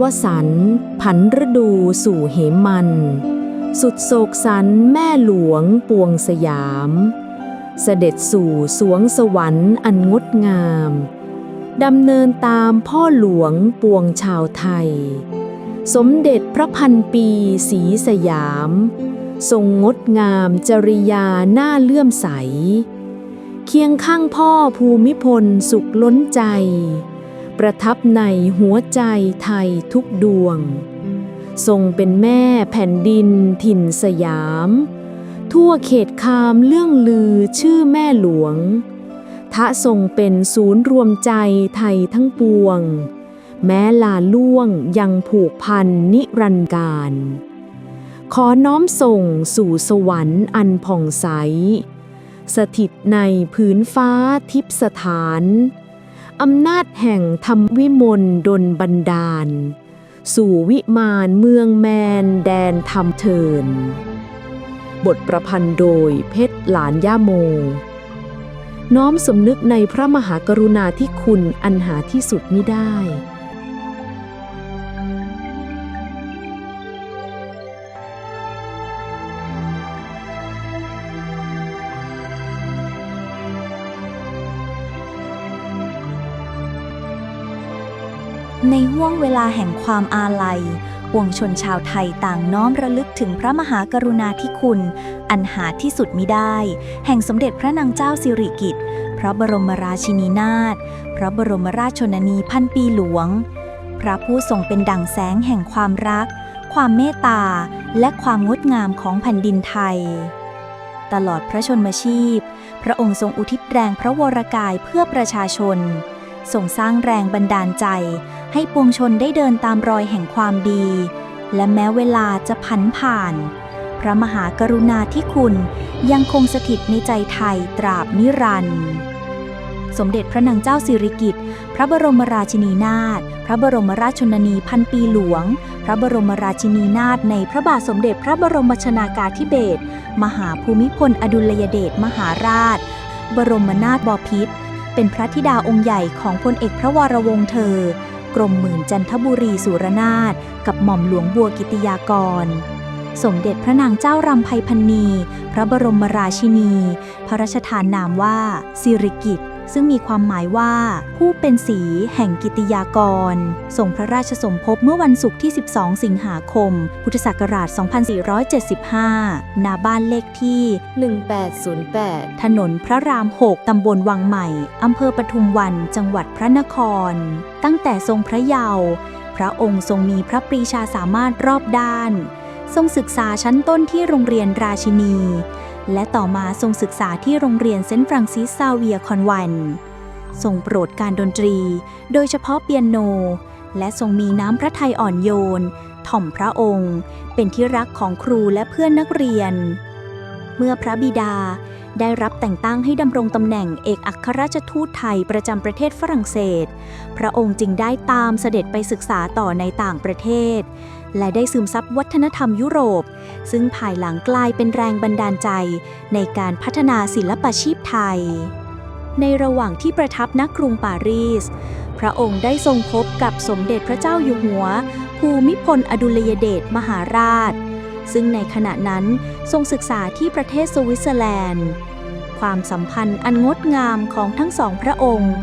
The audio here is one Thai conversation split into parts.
วสัน ผันฤดูสู่เหมัน สุดโศกสันแม่หลวงปวงสยาม เสด็จสู่สวงสวรรค์อันงดงาม ดำเนินตามพ่อหลวงปวงชาวไทย สมเด็จพระพันปีศรีสยาม ทรงงดงามจริยาหน้าเลื่อมใส เคียงข้างพ่อภูมิพลสุขล้นใจ ประทับในหัวใจไทยทุกดวง ทรงเป็นแม่แผ่นดินถิ่นสยาม ทั่วเขตคามเรื่องลือชื่อแม่หลวง ทะทรงเป็นศูนย์รวมใจไทยทั้งปวง แม้ลาล่วงยังผูกพันนิรันดร์การขอน้อมส่งสู่สวรรค์อันผ่องใส สถิตในผืนฟ้าทิพสถาน อำนาจแห่งธรรมวิมลดลบันดาล สู่วิมานเมืองแมนแดนธรรมเทิน บทประพันธ์โดยเพชรหลานย่าโม น้อมสำนึกในพระมหากรุณาธิคุณอันหาที่สุดมิได้ ในห่วงเวลาแห่งความอาลัยปวงชนชาวไทยต่างน้อมระลึกถึงพระมหากรุณาธิคุณ อันหาที่สุดมิได้ แห่งสมเด็จพระนางเจ้าสิริกิติ์พระบรมราชินีนาถพระบรมราชชนนีพันปีหลวง พระผู้ทรงเป็นดั่งแสงแห่งความรัก ความเมตตา และความงดงามของแผ่นดินไทย ตลอดพระชนมชีพ พระองค์ทรงอุทิศแรงพระวรกายเพื่อประชาชนทรงสร้างแรงบันดาลใจ ให้ปวงชนได้เดินตามรอยแห่งความดี และแม้เวลาจะผันผ่าน พระมหากรุณาธิคุณยังคงสถิตในใจไทยตราบนิรันดร์สมเด็จพระนางเจ้าสิริกิติ์ พระบรมราชินีนาถ พระบรมราชชนนีพันปีหลวง พระบรมราชินีนาถในพระบาทสมเด็จพระบรมชนากาธิเบศร มหาภูมิพลอดุลยเดชมหาราช บรมนาถบพิตร เป็นพระธิดาองค์ใหญ่ของพลเอกพระวรวงศ์เธอ กรมหมื่นจันทบุรีสุรนาถกับหม่อมหลวงบัวกิติยากร สมเด็จพระนางเจ้ารำไพพันนี พระบรมราชินี พระราชทานนามว่าสิริกิติ์ ซึ่งมีความหมายว่า ผู้เป็นสีแห่งกิติยากร ส่งพระราชสมภพเมื่อวันศุกร์ที่ 12 สิงหาคม พุทธศักราช 2475ณบ้านเลขที่ 1808 ถนนพระราม 6 ตำบลวังใหม่ อำเภอปทุมวัน จังหวัดพระนคร ตั้งแต่ทรงพระเยาว์ พระองค์ทรงมีพระปรีชาสามารถรอบด้าน ทรงศึกษาชั้นต้นที่โรงเรียนราชินี และต่อมาทรงศึกษาที่โรงเรียนเซนต์ฟรังซิสซาเวียคอนวันทรงโปรดการดนตรี โดยเฉพาะเปียโน และทรงมีน้ำพระทัยอ่อนโยน ถ่อมพระองค์ เป็นที่รักของครูและเพื่อนนักเรียน เมื่อพระบิดาได้รับแต่งตั้งให้ดำรงตำแหน่งเอกอัครราชทูตไทยประจำประเทศฝรั่งเศส พระองค์จึงได้ตามเสด็จไปศึกษาต่อในต่างประเทศ และได้ซึมซับวัฒนธรรมยุโรป ซึ่งภายหลังกลายเป็นแรงบันดาลใจในการพัฒนาศิลปชีพไทย ในระหว่างที่ประทับณกรุงปารีส พระองค์ได้ทรงพบกับสมเด็จพระเจ้าอยู่หัว ภูมิพลอดุลยเดชมหาราช ซึ่งในขณะนั้นทรงศึกษาที่ประเทศสวิตเซอร์แลนด์ ความสัมพันธ์อันงดงามของทั้งสองพระองค์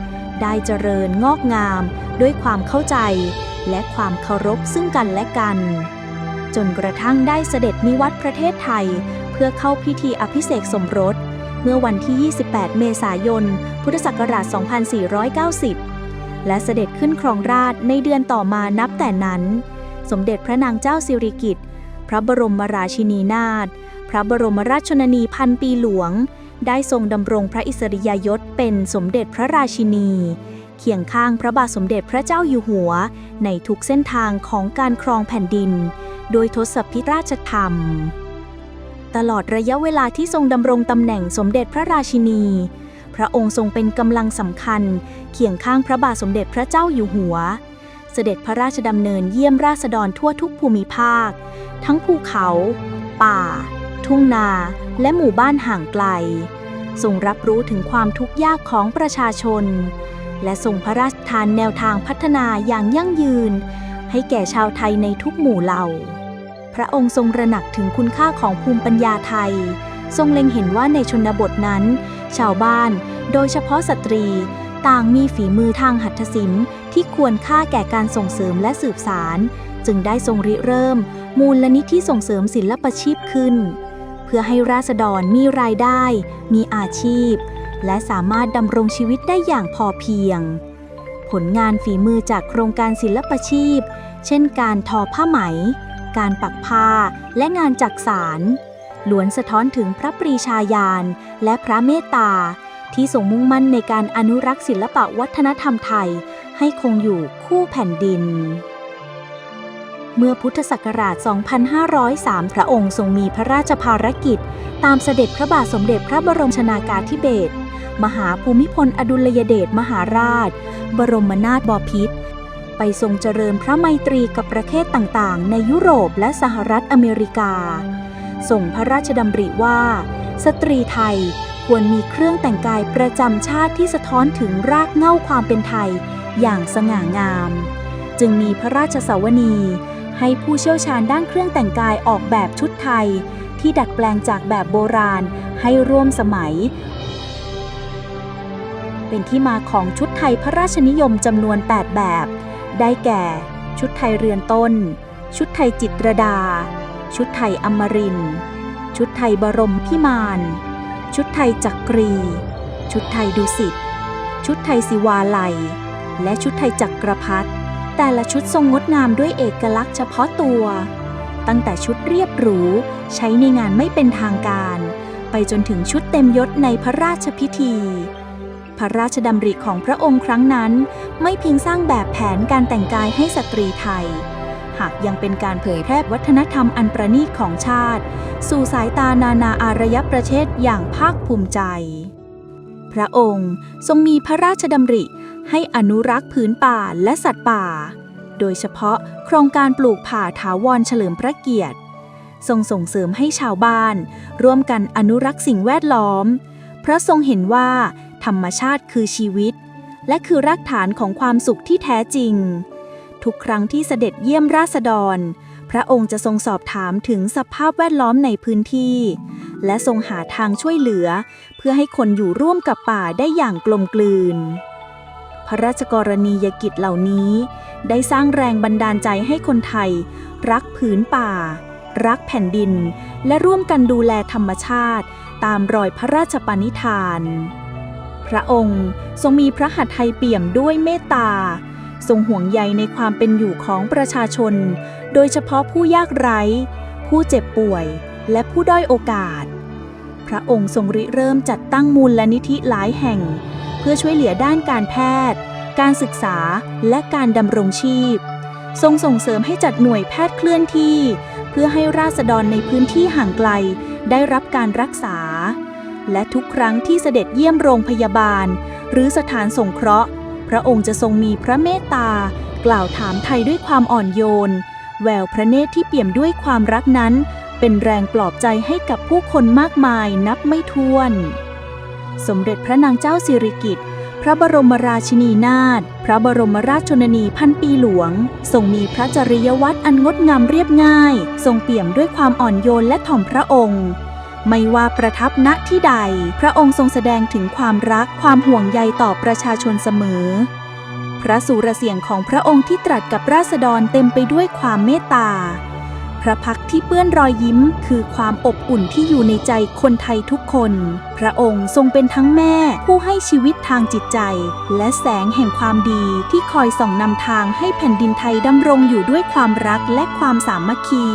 ได้เจริญงอกงามด้วยความเข้าใจ และความเคารพซึ่งกันและกัน จนกระทั่งได้เสด็จนิวัตประเทศไทย เพื่อเข้าพิธีอภิเษกสมรส เมื่อวันที่ 28 เมษายน พุทธศักราช 2490 และเสด็จขึ้นครองราชในเดือนต่อมานับแต่นั้น สมเด็จพระนางเจ้าสิริกิติ์พระบรมราชินีนาถพระบรมราชชนนีพันปีหลวง ได้ทรงดำรงพระอิสริยยศเป็นสมเด็จพระราชินี เคียงข้างพระบาทสมเด็จพระเจ้าอยู่หัว ในทุกเส้นทางของการครองแผ่นดิน โดยทศพิราชธรรม ตลอดระยะเวลาที่ทรงดำรงตำแหน่งสมเด็จพระราชินี พระองค์ทรงเป็นกำลังสำคัญ เคียงข้างพระบาทสมเด็จพระเจ้าอยู่หัว เสด็จพระราชดำเนินเยี่ยมราษฎรทั่วทุกภูมิภาค ทั้งภูเขา ป่า ทุ่งนา และหมู่บ้านห่างไกลทรงรับรู้ถึงความทุกข์ยากของประชาชน และทรงพระราชทานแนวทางพัฒนาอย่างยั่งยืน ให้แก่ชาวไทยในทุกหมู่เหล่า พระองค์ทรงระหนักถึงคุณค่าของภูมิปัญญาไทย ทรงเล็งเห็นว่าในชนบทนั้น ชาวบ้านโดยเฉพาะสตรี ต่างมีฝีมือทางหัตถศิลป์ที่ควรค่าแก่การส่งเสริมและสืบสาร จึงได้ทรงริเริ่ม มูลลนิธิส่งเสริมศิลปชีพขึ้น เพื่อให้ราษฎรมีรายได้ มีอาชีพ และสามารถดำรงชีวิตได้อย่างพอเพียง ผลงานฝีมือจากโครงการศิลปชีพ เช่นการทอผ้าไหม การปักผ้า และงานจักสารล้วนสะท้อนถึงพระปรีชาญาณและพระเมตตา ที่ทรงมุ่งมั่นในการอนุรักษ์ศิลปะวัฒนธรรมไทย ให้คงอยู่คู่แผ่นดิน เมื่อพุทธศักราช 2503 พระองค์ทรงมีพระราชภารกิจ ตามเสด็จพระบาทสมเด็จพระบรมชนากาธิเบศร มหาภูมิพลอดุลยเดชมหาราช บรมนาถบพิตรไปทรงเจริญพระไมตรีกับประเทศต่างๆ ในยุโรปและสหรัฐอเมริกา ส่งพระราชดำริว่า สตรีไทยควรมีเครื่องแต่งกายประจำชาติที่สะท้อนถึงรากเหง้าความเป็นไทยอย่างสง่างาม จึงมีพระราชสาวนีให้ผู้เชี่ยวชาญด้านเครื่องแต่งกายออกแบบชุดไทย ที่ดัดแปลงจากแบบโบราณให้ร่วมสมัย เป็นที่มาของชุดไทยพระราชนิยมจำนวน 8 แบบ ได้แก่ ชุดไทยเรือนต้น ชุดไทยจิตรดา ชุดไทยอมริน ชุดไทยบรมพิมาน ชุดไทยจักรี ชุดไทยดุสิต ชุดไทยศิวาลัย และชุดไทยจักรพรรดิแต่ละชุดทรงงดงามด้วยเอกลักษณ์เฉพาะตัว ตั้งแต่ชุดเรียบหรู ใช้ในงานไม่เป็นทางการ ไปจนถึงชุดเต็มยศในพระราชพิธี พระราชดำริของพระองค์ครั้งนั้น ไม่เพียงสร้างแบบแผนการแต่งกายให้สตรีไทย หากยังเป็นการเผยแพร่วัฒนธรรมอันประณีตของชาติ สู่สายตานานาอารยประเทศอย่างภาคภูมิใจ พระองค์ทรงมีพระราชดำริให้อนุรักษ์ผืนป่าและสัตว์ป่า โดยเฉพาะโครงการปลูกป่าถาวรเฉลิมพระเกียรติ ทรงส่งเสริมให้ชาวบ้าน ร่วมกันอนุรักษ์สิ่งแวดล้อมเพราะทรงเห็นว่า ธรรมชาติคือชีวิต และคือรากฐานของความสุขที่แท้จริง ทุกครั้งที่เสด็จเยี่ยมราษฎร พระองค์จะทรงสอบถามถึงสภาพแวดล้อมในพื้นที่ และทรงหาทางช่วยเหลือ เพื่อให้คนอยู่ร่วมกับป่าได้อย่างกลมกลืน พระราชกรณียกิจเหล่านี้ ได้สร้างแรงบันดาลใจให้คนไทย รักผืนป่า รักแผ่นดิน และร่วมกันดูแลธรรมชาติตามรอยพระราชปณิธาน ระองค์ ทรงมีพระหัตถ์ไทยเปี่ยมด้วยเมตตา ทรงห่วงใยในความเป็นอยู่ของประชาชน โดยเฉพาะผู้ยากไร้ ผู้เจ็บป่วย และผู้ด้อยโอกาส พระองค์ทรงริเริ่มจัดตั้งมูลนิธิหลายแห่ง เพื่อช่วยเหลือด้านการแพทย์ การศึกษาและการดำรงชีพ ทรงส่งเสริมให้จัดหน่วยแพทย์เคลื่อนที่ เพื่อให้ราษฎรในพื้นที่ห่างไกลได้รับการรักษา และทุกครั้งที่เสด็จเยี่ยมโรงพยาบาล หรือสถานสงเคราะห์ พระองค์จะทรงมีพระเมตตา กล่าวถามไทยด้วยความอ่อนโยน แววพระเนตรที่เปี่ยมด้วยความรักนั้น เป็นแรงปลอบใจให้กับผู้คนมากมายนับไม่ถ้วน สมเด็จพระนางเจ้าสิริกิติ์พระบรมราชินีนาถ พระบรมราชชนนีพันปีหลวง ทรงมีพระจริยวัตรอันงดงามเรียบง่าย ทรงเปี่ยมด้วยความอ่อนโยนและถ่อมพระองค์ ไม่ว่าประทับณที่ใด พระองค์ทรงแสดงถึงความรักความห่วงใยต่อประชาชนเสมอ พระสุรเสียงของพระองค์ที่ตรัสกับราษฎรเต็มไปด้วยความเมตตา พระพักที่เปื้อนรอยยิ้มคือความอบอุ่นที่อยู่ในใจคนไทยทุกคน พระองค์ทรงเป็นทั้งแม่ผู้ให้ชีวิตทางจิตใจ และแสงแห่งความดีที่คอยส่องนำทางให้แผ่นดินไทยดำรงอยู่ด้วยความรักและความสามัคคี